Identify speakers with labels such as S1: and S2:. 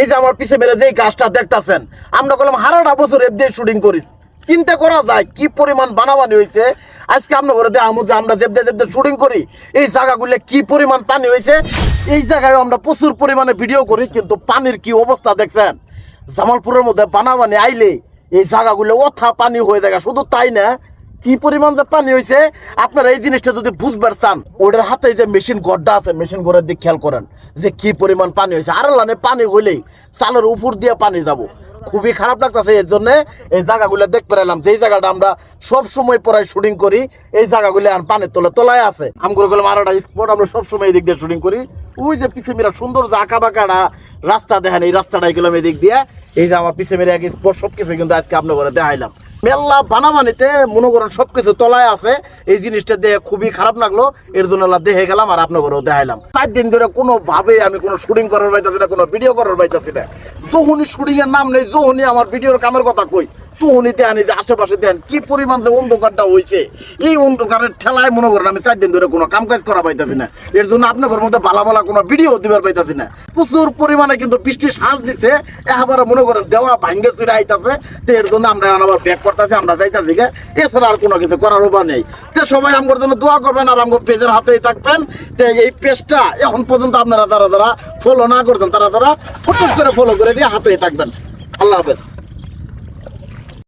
S1: এই যে আমার পিছে মেরে যে গাছটা দেখতাছেন, আমরা বললাম, হারাটা বছর এফ দিয়ে শুটিং করিস। চিন্তা করা যায়, কি পরিমাণ বানাবানি হয়েছে? আজকে আমরা করে দেখামো যে আমরা জেবদে জেবদে শুটিং করি, এই জায়গাগুলো কি পরিমাণ পানি হয়েছে? এই জায়গায় আমরা প্রচুর পরিমাণে ভিডিও করি, কিন্তু পানির কি অবস্থা দেখছেন? জামালপুরের মধ্যে বানাবানি আইলে এই জায়গাগুলো অথা পানি হয়ে যায়, শুধু তাই না? কি পরিমাণ যে পানি হয়েছে আপনারা এই জিনিসটা যদি বুঝবার চান, ওটার হাতে যে মেশিন গড্ডা আছে, মেশিন গড়ের দিক খেয়াল করেন, যে কি পরিমাণ পানি হয়েছে আর লানে পানি হইলেই চালের উপর দিয়ে পানি যাব। খুবই খারাপ লাগতেছে, এর জন্য এই জায়গাগুলো দেখতে পেলাম যে জায়গাটা আমরা সব সময় পরে শুটিং করি, এই জায়গাগুলো আর পানির তলে তোলায় আছে। আমগুলো গেলাম আর একটা স্পট আমরা সব সময় এই দিক দিয়ে শুটিং করি। ওই যে পিছে মেরা সুন্দর যে আঁকা বাঁকাটা রাস্তা দেখেন, এই রাস্তাটাই গেলাম এদিক দিক দিয়ে। এই যে আমার পিছিয়ে মেরে এক স্পট সব কিছু কিন্তু আজকে আপনার ঘরে দেখাইলাম। মেলা বানাবানিতে মনে করেন সব কিছু তলায় আছে। এই জিনিসটা দেখে খুবই খারাপ লাগল। এর জন্য দেখে গেলাম আর আপনার ঘরেও দেখাইলাম। চার দিন ধরে কোনো ভাবে আমি কোনো শুটিং করার পাইতেছি না, কোনো ভিডিও করার পাইতেছি না। যখনই শুটিংয়ের নাম নেই যখনই আমার ভিডিওর কামের কথা কই। তুহনিতে আনি যে আশেপাশে দেন, কি পরিমাণ যে অন্ধকারটা হয়েছে এই অন্ধকারের ঠেলায় মনে করেন আমি চার দিন ধরে কোনো কাম কাজ করা পাইতেছি না। এর জন্য আপনাদের মধ্যে ভালো ভালো কোনো ভিডিও দিবার পাইতেছি না। প্রচুর পরিমাণে কিন্তু বৃষ্টি শ্বাস দিছে এবার মনে করেন দেওয়া ভাঙ্গে চুরে আইতাছে। তো এর জন্য আমরা আবার ব্যাক করতেছি, আমরা যাইতাছি গে এছাড়া আর কোনো কিছু করার উপায় নেই। তো সবাই আমার জন্য দোয়া করবেন আর আমার পেজের হাতেই থাকবেন। তো এই পেজটা এখন পর্যন্ত আপনারা যারা যারা ফলো না করছেন, তারা তারা ফটোস করে ফলো করে দিয়ে হাতেই থাকবেন। আল্লাহ হাফেজ।